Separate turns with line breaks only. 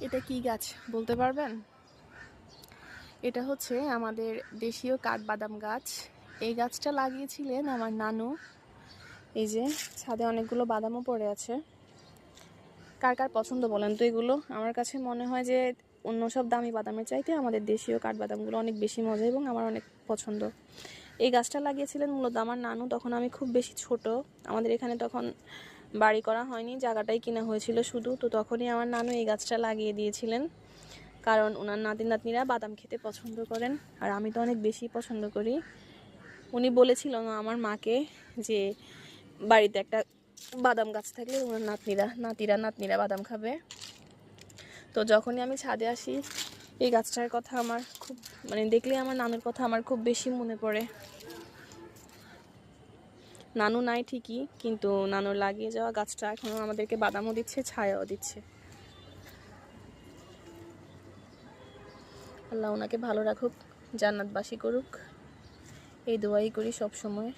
এটা কি গাছ বলতে পারবেন? এটা হচ্ছে আমাদের দেশীয় কাঠবাদাম গাছ। এই গাছটা লাগিয়েছিলেন আমার নানু। এই যে, ছাদে অনেকগুলো বাদামও পড়ে আছে। কার কার পছন্দ বলেন তো এগুলো? আমার কাছে মনে হয় যে অন্য সব দামি বাদামের চাইতে আমাদের দেশীয় কাঠবাদামগুলো অনেক বেশি মজা এবং আমার অনেক পছন্দ। এই গাছটা লাগিয়েছিলেন মূলত আমার নানু। তখন আমি খুব বেশি ছোট। আমাদের এখানে তখন বাড়ি করা হয়নি, জায়গাটাই কিনা হয়েছিল শুধু। তো তখনই আমার নানু এই গাছটা লাগিয়ে দিয়েছিলেন। কারণ ওনার নাতি নাতনিরা বাদাম খেতে পছন্দ করেন, আর আমি তো অনেক বেশি পছন্দ করি। উনি বলেছিল আমার মাকে যে বাড়িতে একটা বাদাম গাছ থাকলে ওনার নাতনিরা, নাতিরা, নাতনিরা বাদাম খাবে। তো যখনই আমি ছাদে আসি, এই গাছটার কথা আমার খুব মানে দেখলে আমার নানুর কথা আমার খুব বেশি মনে পড়ে। নানু নাই ঠিকই, কিন্তু নানুর লাগিয়ে যাওয়া গাছটা এখনও আমাদেরকে বাদামও দিচ্ছে, ছায়াও দিচ্ছে। আল্লাহ ওনাকে ভালো রাখুক, জান্নাতবাসী করুক। এই দোয়াই করি সব সময়